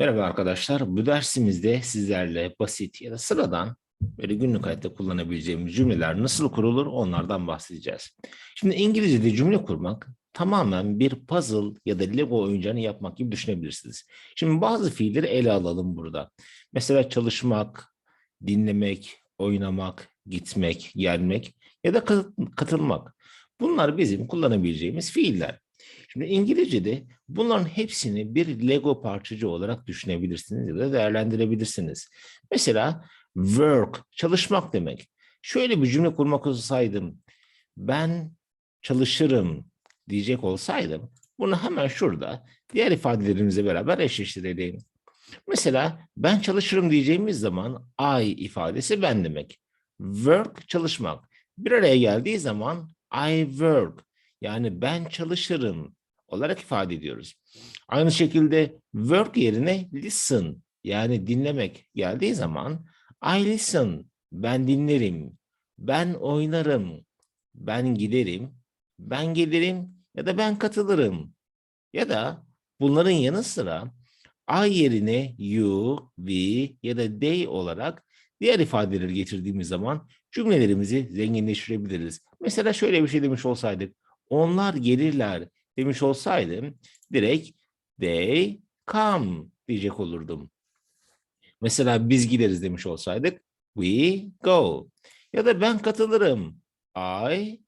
Merhaba arkadaşlar. Bu dersimizde sizlerle basit ya da sıradan böyle günlük hayatta kullanabileceğimiz cümleler nasıl kurulur onlardan bahsedeceğiz. Şimdi İngilizce'de cümle kurmak tamamen bir puzzle ya da Lego oyuncağını yapmak gibi düşünebilirsiniz. Şimdi bazı fiilleri ele alalım burada. Mesela çalışmak, dinlemek, oynamak, gitmek, gelmek ya da kat- katılmak. Bunlar bizim kullanabileceğimiz fiiller. Şimdi İngilizce'de bunların hepsini bir Lego parçacı olarak düşünebilirsiniz ya da değerlendirebilirsiniz. Mesela work, çalışmak demek. Şöyle bir cümle kurmak olsaydım, ben çalışırım diyecek olsaydım, bunu hemen şurada diğer ifadelerimizle beraber eşleştirelim. Mesela ben çalışırım diyeceğimiz zaman I ifadesi ben demek. Work çalışmak. Bir araya geldiği zaman I work yani ben çalışırım olarak ifade ediyoruz. Aynı şekilde work yerine listen yani dinlemek geldiği zaman I listen ben dinlerim, ben oynarım, ben giderim, ben gelirim ya da ben katılırım. Ya da bunların yanı sıra I yerine you, we ya da they olarak diğer ifadeleri getirdiğimiz zaman cümlelerimizi zenginleştirebiliriz. Mesela şöyle bir şey demiş olsaydık. Onlar gelirler demiş olsaydım direkt they come diyecek olurdum. Mesela biz gideriz demiş olsaydık we go. Ya da ben katılırım I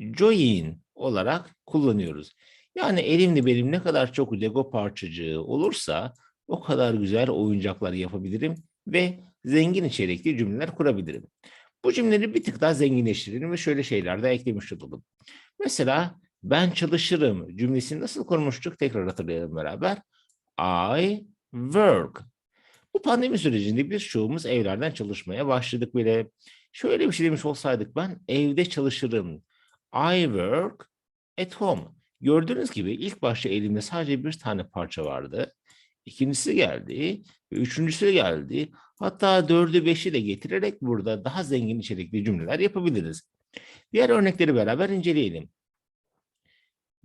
join olarak kullanıyoruz. Yani elimle benim ne kadar çok Lego parçacığı olursa o kadar güzel oyuncaklar yapabilirim ve zengin içerikli cümleler kurabilirim. Bu cümleleri bir tık daha zenginleştirelim ve şöyle şeyler de eklemiş olalım. Mesela ben çalışırım cümlesini nasıl kurmuştuk tekrar hatırlayalım beraber. I work. Bu pandemi sürecinde biz çoğumuz evlerden çalışmaya başladık bile. Şöyle bir şey demiş olsaydık ben evde çalışırım. I work at home. Gördüğünüz gibi ilk başta elimde sadece bir tane parça vardı. İkincisi geldi üçüncüsü geldi. Hatta dördü beşi de getirerek burada daha zengin içerikli cümleler yapabiliriz. Diğer örnekleri beraber inceleyelim.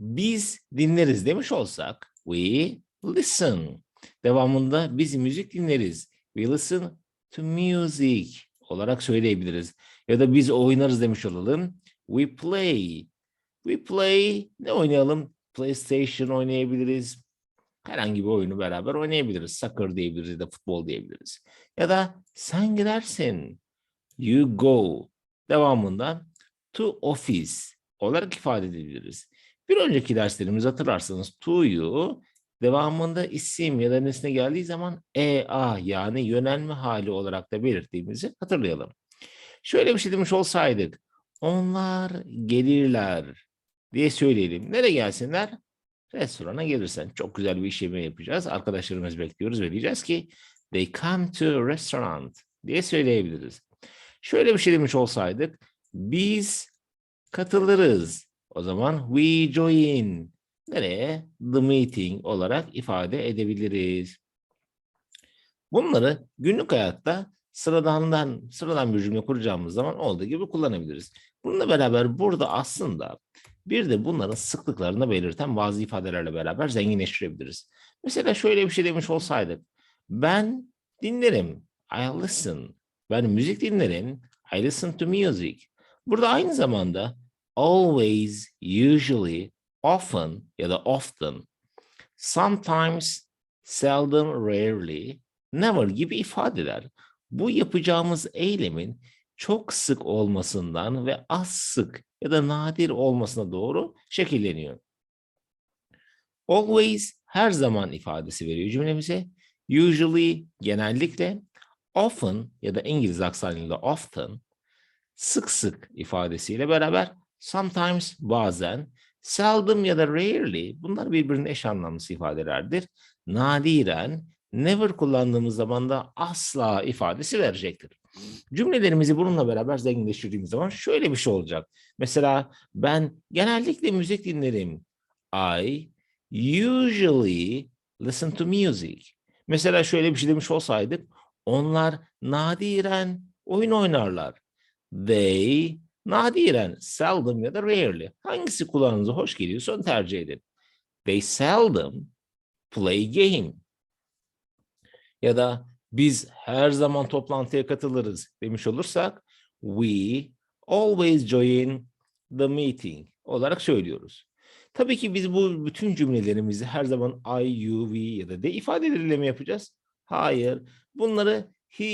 Biz dinleriz demiş olsak we listen. Devamında biz müzik dinleriz. We listen to music olarak söyleyebiliriz. Ya da biz oynarız demiş olalım. We play. We play ne oynayalım? PlayStation oynayabiliriz. Herhangi bir oyunu beraber oynayabiliriz. Soccer diyebiliriz ya da futbol diyebiliriz. Ya da sen gidersin. You go. Devamında to office olarak ifade edebiliriz. Bir önceki derslerimizi hatırlarsanız to you devamında isim ya da nesne geldiği zaman EA yani yönelme hali olarak da belirttiğimizi hatırlayalım. Şöyle bir şey demiş olsaydık. Onlar gelirler diye söyleyelim. Nereye gelsinler? Restorana gelirsen. Çok güzel bir iş yapacağız. Arkadaşlarımız bekliyoruz ve diyeceğiz ki they come to restaurant diye söyleyebiliriz. Şöyle bir şey demiş olsaydık. Biz katılırız. O zaman we join. Nereye? The meeting olarak ifade edebiliriz. Bunları günlük hayatta sıradandan sıradan bir cümle kuracağımız zaman olduğu gibi kullanabiliriz. Bununla beraber burada aslında bir de bunların sıklıklarını belirten bazı ifadelerle beraber zenginleştirebiliriz. Mesela şöyle bir şey demiş olsaydık. Ben dinlerim. I listen. Ben müzik dinlerim. I listen to music. Burada aynı zamanda always, usually, often ya da often, sometimes, seldom, rarely, never gibi ifadeler bu yapacağımız eylemin çok sık olmasından ve az sık ya da nadir olmasına doğru şekilleniyor. Always her zaman ifadesi veriyor cümlemize. Usually genellikle, often ya da İngiliz aksanıyla often sık sık ifadesiyle beraber sometimes bazen, seldom ya da rarely bunlar birbirinin eş anlamlısı ifadelerdir. Nadiren, never kullandığımız zaman da asla ifadesi verecektir. Cümlelerimizi bununla beraber zenginleştirdiğimiz zaman şöyle bir şey olacak. Mesela ben genellikle müzik dinlerim. I usually listen to music. Mesela şöyle bir şey demiş olsaydık. Onlar nadiren oyun oynarlar. They nadiren, seldom ya da rarely. Hangisi kulağınıza hoş geliyorsa onu tercih edin. They seldom play game. Ya da biz her zaman toplantıya katılırız demiş olursak we always join the meeting olarak söylüyoruz. Tabii ki biz bu bütün cümlelerimizi her zaman I, you, we ya da de ifadeleriyle mi yapacağız? Hayır. Bunları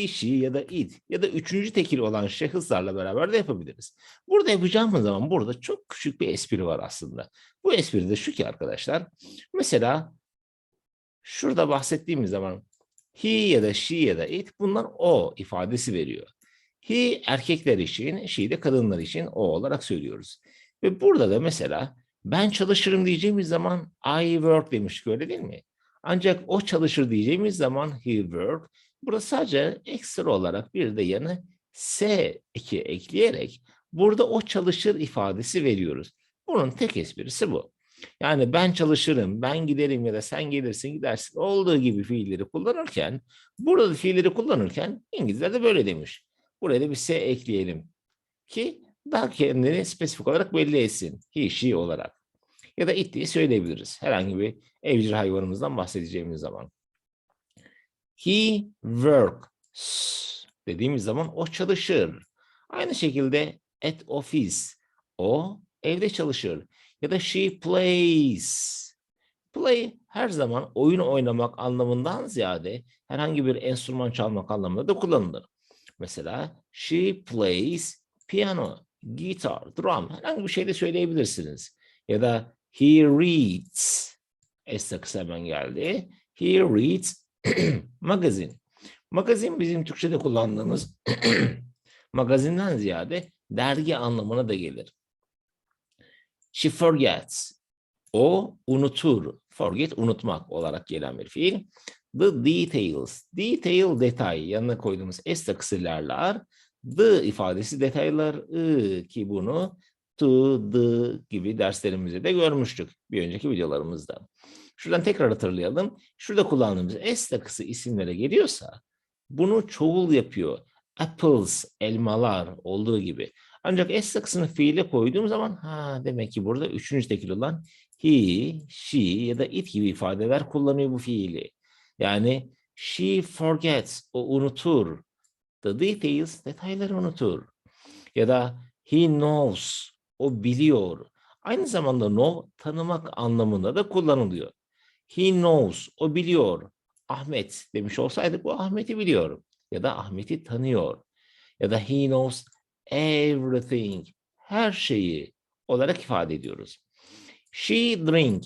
she ya da it ya da üçüncü tekil olan şahıslarla beraber de yapabiliriz. Burada yapacağımız zaman burada çok küçük bir espri var aslında. Bu espri de şu ki arkadaşlar. Mesela şurada bahsettiğimiz zaman he ya da she ya da it bunlar o ifadesi veriyor. He erkekler için, she de kadınlar için o olarak söylüyoruz. Ve burada da mesela ben çalışırım diyeceğimiz zaman I work demiştik öyle değil mi? Ancak o çalışır diyeceğimiz zaman he work. Burada sadece ekstra olarak bir de yanı S eki ekleyerek burada o çalışır ifadesi veriyoruz. Bunun tek esprisi bu. Yani ben çalışırım, ben giderim ya da sen gelirsin gidersin olduğu gibi fiilleri kullanırken burada da fiilleri kullanırken İngilizler de böyle demiş. Buraya da bir S ekleyelim ki daha kendini spesifik olarak belli etsin. He, she olarak. Ya da it diye söyleyebiliriz. Herhangi bir evcil hayvanımızdan bahsedeceğimiz zaman. He works dediğimiz zaman o çalışır. Aynı şekilde at office o evde çalışır. Ya da she plays. Play her zaman oyun oynamak anlamından ziyade herhangi bir enstrüman çalmak anlamında da kullanılır. Mesela she plays piano, gitar, drum herhangi bir şey de söyleyebilirsiniz. Ya da he reads. S takısı hemen geldi. He reads magazine. Magazin bizim Türkçe'de kullandığımız magazinden ziyade dergi anlamına da gelir. She forgets. O unutur. Forget unutmak olarak gelen bir fiil. The details. Detail detay. Yanına koyduğumuz s takısılarlar. The ifadesi detaylar ı ki bunu to, the gibi derslerimizde de görmüştük bir önceki videolarımızda. Şuradan tekrar hatırlayalım. Şurada kullandığımız s takısı isimlere geliyorsa bunu çoğul yapıyor. Apples, elmalar olduğu gibi. Ancak S takısını fiile koyduğum zaman ha demek ki burada üçüncü tekil olan he, she ya da it gibi ifadeler kullanıyor bu fiili. Yani she forgets, o unutur. The details, detayları unutur. Ya da he knows, o biliyor. Aynı zamanda know, tanımak anlamında da kullanılıyor. He knows, o biliyor. Ahmet demiş olsaydık bu Ahmet'i biliyor. Ya da Ahmet'i tanıyor. Ya da he knows everything, her şeyi olarak ifade ediyoruz. She drink,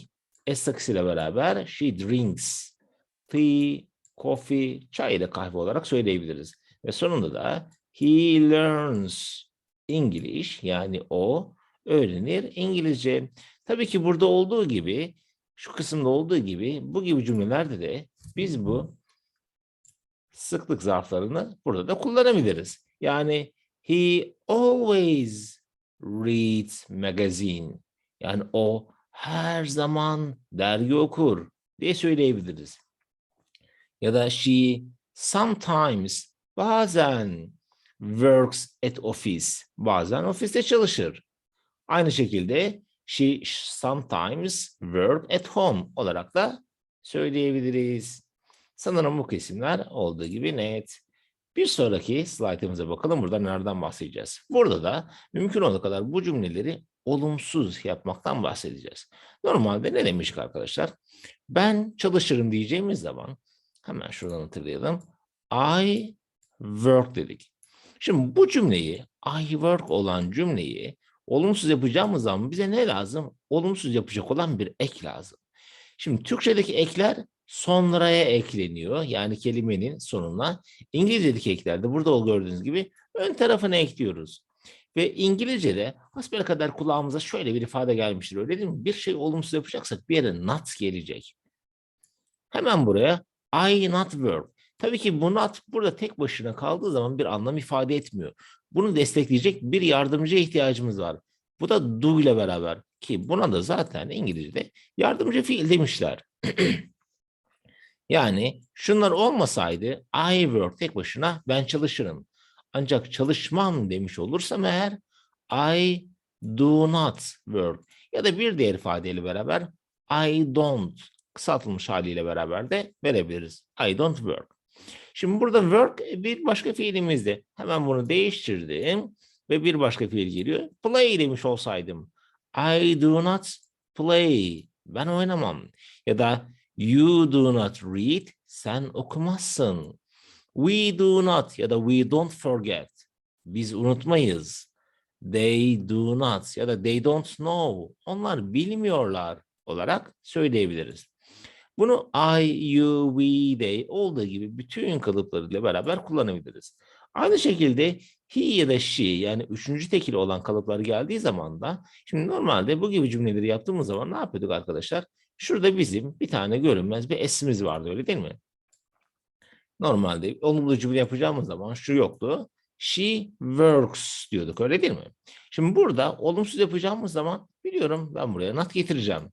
S takısıyla beraber she drinks, tea, coffee, çay ile kahve olarak söyleyebiliriz. Ve sonunda da he learns English yani o öğrenir İngilizce. Tabii ki burada olduğu gibi, şu kısımda olduğu gibi bu gibi cümlelerde de biz bu sıklık zarflarını burada da kullanabiliriz. Yani he always reads magazine. Yani o her zaman dergi okur diye söyleyebiliriz. Ya da she sometimes bazen works at office. Bazen ofiste çalışır. Aynı şekilde she sometimes work at home olarak da söyleyebiliriz. Sanırım bu kesimler olduğu gibi net. Bir sonraki slaytımıza bakalım burada nereden bahsedeceğiz. Burada da mümkün olduğu kadar bu cümleleri olumsuz yapmaktan bahsedeceğiz. Normalde ne demiştik arkadaşlar? Ben çalışırım diyeceğimiz zaman hemen şuradan hatırlayalım. I work dedik. Şimdi bu cümleyi I work olan cümleyi olumsuz yapacağımız zaman bize ne lazım? Olumsuz yapacak olan bir ek lazım. Şimdi Türkçedeki ekler sonraya ekleniyor. Yani kelimenin sonuna. İngilizce'deki eklerde burada o gördüğünüz gibi ön tarafına ekliyoruz. Ve İngilizce'de hasbel kadar kulağımıza şöyle bir ifade gelmiştir. Öyle değil mi? Bir şey olumsuz yapacaksak bir yere not gelecek. Hemen buraya I not work. Tabii ki bu not burada tek başına kaldığı zaman bir anlam ifade etmiyor. Bunu destekleyecek bir yardımcıya ihtiyacımız var. Bu da do ile beraber ki buna da zaten İngilizce'de yardımcı fiil demişler. yani şunlar olmasaydı I work tek başına ben çalışırım. Ancak çalışmam demiş olursam eğer I do not work ya da bir diğer ifadeyle beraber I don't kısaltılmış haliyle beraber de verebiliriz. I don't work. Şimdi burada work e, bir başka fiilimizdi. Hemen bunu değiştirdim ve bir başka fiil geliyor. Play demiş olsaydım. I do not play. Ben oynamam. Ya da you do not read. Sen okumazsın. We do not ya da we don't forget. Biz unutmayız. They do not ya da they don't know. Onlar bilmiyorlar olarak söyleyebiliriz. Bunu I, you, we, they olduğu gibi bütün kalıplarıyla beraber kullanabiliriz. Aynı şekilde he ya da she yani üçüncü tekil olan kalıplar geldiği zaman da şimdi normalde bu gibi cümleleri yaptığımız zaman ne yapıyorduk arkadaşlar? Şurada bizim bir tane görünmez bir esimiz vardı öyle değil mi? Normalde olumlu cümle yapacağımız zaman şu yoktu. She works diyorduk öyle değil mi? Şimdi burada olumsuz yapacağımız zaman biliyorum ben buraya not getireceğim.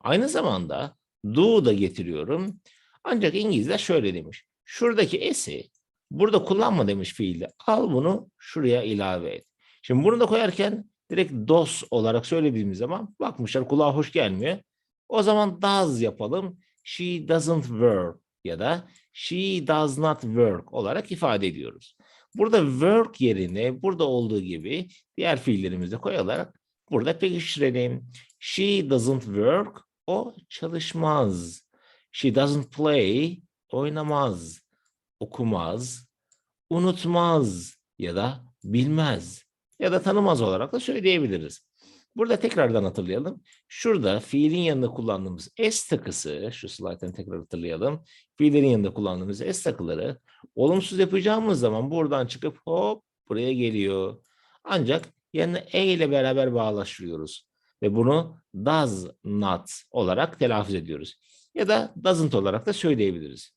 Aynı zamanda do da getiriyorum. Ancak İngilizler şöyle demiş. Şuradaki s'i burada kullanma demiş fiilde. Al bunu şuraya ilave et. Şimdi bunu da koyarken direkt dos olarak söylediğimiz zaman bakmışlar kulağa hoş gelmiyor. O zaman does yapalım. She doesn't work ya da she does not work olarak ifade ediyoruz. Burada work yerine burada olduğu gibi diğer fiillerimizi koyarak burada pekiştirelim. She doesn't work, o çalışmaz. She doesn't play, oynamaz, okumaz, unutmaz ya da bilmez ya da tanımaz olarak da söyleyebiliriz. Burada tekrardan hatırlayalım. Şurada fiilin yanında kullandığımız s takısı, şu slayttan tekrar hatırlayalım. Fiillerin yanında kullandığımız s takıları olumsuz yapacağımız zaman buradan çıkıp hop buraya geliyor. Ancak yanına e ile beraber bağlaştırıyoruz. Ve bunu does not olarak telaffuz ediyoruz. Ya da doesn't olarak da söyleyebiliriz.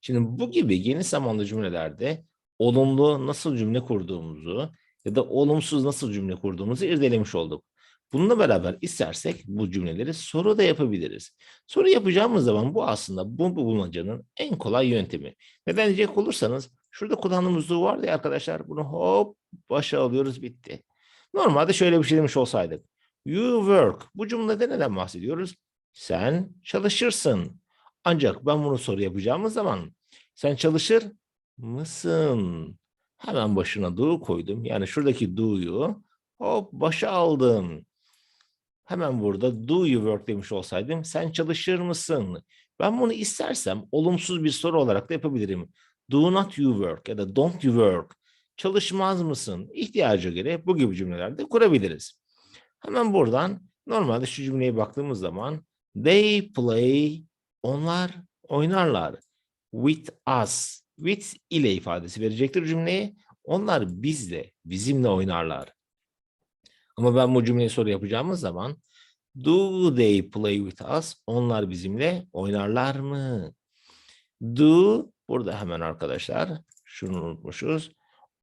Şimdi bu gibi geniş zamanlı cümlelerde olumlu nasıl cümle kurduğumuzu ya da olumsuz nasıl cümle kurduğumuzu irdelemiş olduk. Bununla beraber istersek bu cümleleri soru da yapabiliriz. Soru yapacağımız zaman bu aslında bu bulmacanın en kolay yöntemi. Neden diyecek olursanız şurada kullandığımız do arkadaşlar bunu hop başa alıyoruz bitti. Normalde şöyle bir şey demiş olsaydık. You work. Bu cümlede neden bahsediyoruz? Sen çalışırsın. Ancak ben bunu soru yapacağımız zaman sen çalışır mısın? Hemen başına do koydum. Yani şuradaki do'yu hop başa aldım. Hemen burada do you work demiş olsaydım sen çalışır mısın? Ben bunu istersem olumsuz bir soru olarak da yapabilirim. Do not you work ya da don't you work. Çalışmaz mısın? İhtiyaca göre bu gibi cümlelerde kurabiliriz. Hemen buradan normalde şu cümleye baktığımız zaman they play onlar oynarlar with us with ile ifadesi verecektir cümleye. Onlar bizle, bizimle oynarlar. Ama ben bu cümleyi soru yapacağımız zaman do they play with us? Onlar bizimle oynarlar mı? Do burada hemen arkadaşlar şunu unutmuşuz.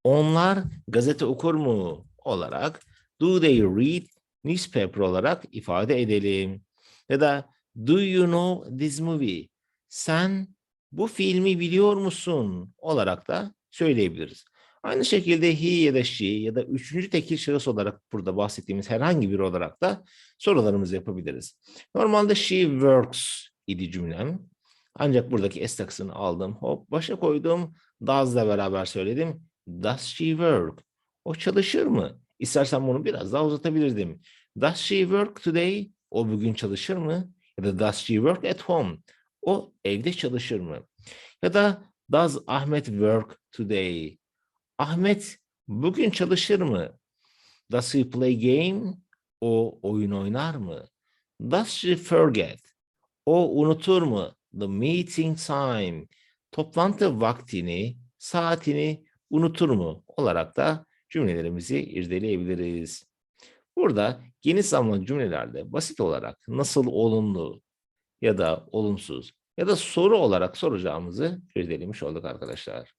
Onlar gazete okur mu olarak do they read newspaper olarak ifade edelim. Ya da do you know this movie? Sen bu filmi biliyor musun olarak da söyleyebiliriz. Aynı şekilde he ya da she ya da üçüncü tekil şahıs olarak burada bahsettiğimiz herhangi biri olarak da sorularımızı yapabiliriz. Normalde she works idi cümlem. Ancak buradaki s aldım. Hop başa koydum. Does'la beraber söyledim. Does she work? O çalışır mı? İstersen bunu biraz daha uzatabilirdim. Does she work today? O bugün çalışır mı? Ya da does she work at home? O evde çalışır mı? Ya da does Ahmet work today? Ahmet bugün çalışır mı? Does he play game? O oyun oynar mı? Does she forget? O unutur mu? The meeting time. Toplantı vaktini, saatini unutur mu? Olarak da cümlelerimizi irdeleyebiliriz. Burada geniş zamanlı cümlelerde basit olarak nasıl olumlu ya da olumsuz ya da soru olarak soracağımızı irdelemiş olduk arkadaşlar.